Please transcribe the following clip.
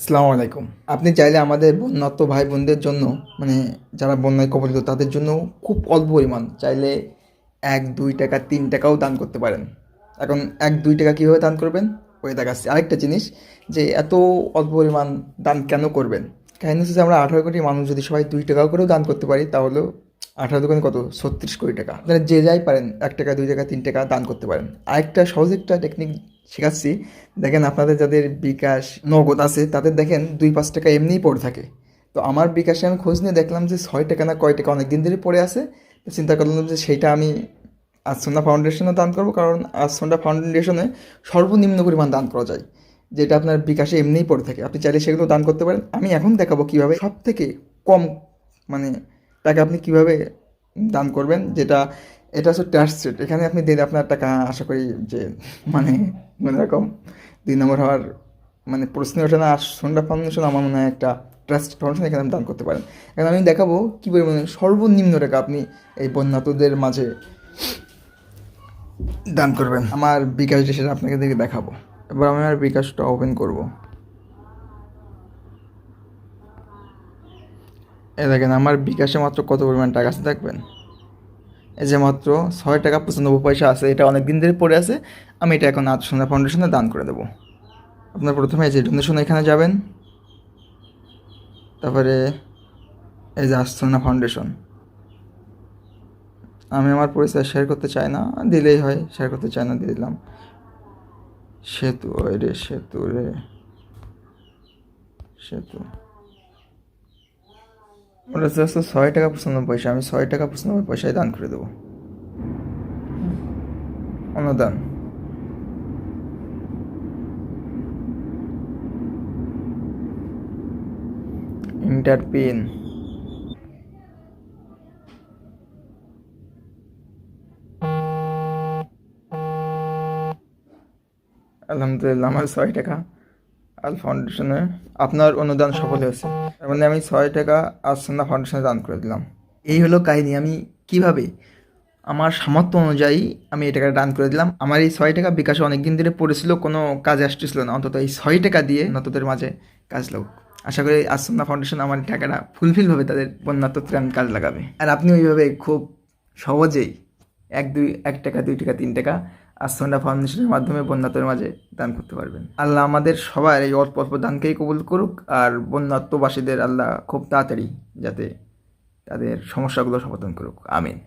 আসসালামু আলাইকুম। আপনি চাইলে আমাদের বন্যাত্ম ভাই বোনদের জন্য মানে যারা বন্যায় কবলিত, তাদের জন্য খুব অল্প পরিমাণ। চাইলে এক, দুই টাকা, তিন টাকাও দান করতে পারেন। এখন এক, দুই টাকা কীভাবে দান করবেন? ওই দেখাচ্ছি। আরেকটা জিনিস যে এত অল্প পরিমাণ দান কেন করবেন? কাহিনী হচ্ছে আমরা আঠারো কোটি মানুষ, যদি সবাই দুই টাকাও করেও দান করতে পারি, তাহলেও আঠারো দোকানে কত? ছত্রিশ কোটি টাকা। আপনারা যে যাই পারেন, এক টাকা, দুই টাকা, তিন টাকা দান করতে পারেন। আরেকটা সহজ একটা টেকনিক শেখাচ্ছি। দেখেন আপনাদের যাদের বিকাশ নগদ আছে, তাদের দেখেন দুই, পাঁচ টাকা এমনিই পড়ে থাকে। তো আমার বিকাশে আমি খোঁজ নিয়ে দেখলাম যে ছয় টাকা না কয় টাকা অনেক দিন ধরে পড়ে আছে। তো চিন্তা করলাম যে সেইটা আমি আসন্না ফাউন্ডেশনে দান করব, কারণ আসন্না ফাউন্ডেশনে সর্বনিম্ন পরিমাণ দান করা যায়, যেটা আপনার বিকাশে এমনিই পড়ে থাকে। আপনি চাইলে সেগুলো দান করতে পারেন। আমি এখন দেখাবো কীভাবে সব থেকে কম মানে টাকা আপনি কীভাবে দান করবেন? যেটা, এটা হচ্ছে ট্যাক্স রেট এখানে আপনি দিলে আপনার টাকা, আশা করি যে মানে মানে রকম দুই নম্বর হওয়ার মানে প্রশ্ন ওঠে না। আর সন্ধ্যা ফাউন্ডেশন আমার মনে হয় একটা ট্রাস্ট ফাউন্ডেশন এখানে আপনি দান করতে পারেন। এখন আমি দেখাবো কী পরিমাণে সর্বনিম্ন টাকা আপনি এই বন্যাতদের মাঝে দান করবেন। আমার বিকাশ সেটা আপনাকে দেখে দেখাবো। এবার আমি আমার বিকাশটা ওপেন করব। এ দেখেন, আমার বিকাশে মাত্র কত পরিমাণ টাকা আছে দেখবেন? এই যে মাত্র ছয় টাকা পঁচানব্বই পয়সা আছে, এটা অনেক দিন ধরে পড়ে আছে, আমি এটা এখন আত্মসন্ধ্যা ফাউন্ডেশনে দান করে দেবো। আপনার প্রথমে এই যে ডোনেশন এখানে যাবেন, তারপরে এই যে আস্তনা ফাউন্ডেশন আমি আমার পরিচয় শেয়ার করতে চাই না, দিলেই হয় শেয়ার করতে চাই না, দিয়ে দিলাম। সেতু রে সেতু রে। সেতু। ওটা হচ্ছে ছয় টাকা পঁচানব্বই পয়সা। আমি ছয় টাকা পঁচানব্বই পয়সায় দান করে দেবো। অনুদান। ইন্টার পিন আলহামদুলিল্লাহ, আমার ছয় টাকা। আল ফাউন্ডেশনে আপনার অনুদান সফল হয়েছে। তার মানে আমি ছয় টাকা আসন্না ফাউন্ডেশনে দান করে দিলাম। এই হলো কাহিনী। আমি কীভাবে আমার সামর্থ্য অনুযায়ী আমি এই টাকাটা দান করে দিলাম? আমার এই ছয় টাকা বিকাশে অনেক দিন ধরে পড়েছিল, কোনো কাজে আসতেছিল না। অন্তত এই ছয় টাকা দিয়ে নতদের মাঝে কাজ লোক আশা করি আসন্না ফাউন্ডেশন আমার টাকাটা ফুলফিলভাবে তাদের বন্যাত্ম ত্রাণ কাজ লাগাবে। আর আপনি ওইভাবে খুব সহজেই এক দুই, এক টাকা, দুই টাকা, তিন টাকা আসন্না ফাউন্ডেশনের মাধ্যমে বন্যাত্মের মাঝে দান করতে পারবেন। আল্লাহ আমাদের সবার এই অল্প অল্প দানকেই কবুল করুক আর বন্যাত্মবাসীদের আল্লাহ খুব তাড়াতাড়ি যাতে তাদের সমস্যাগুলো সমাধান করুক। আমিন।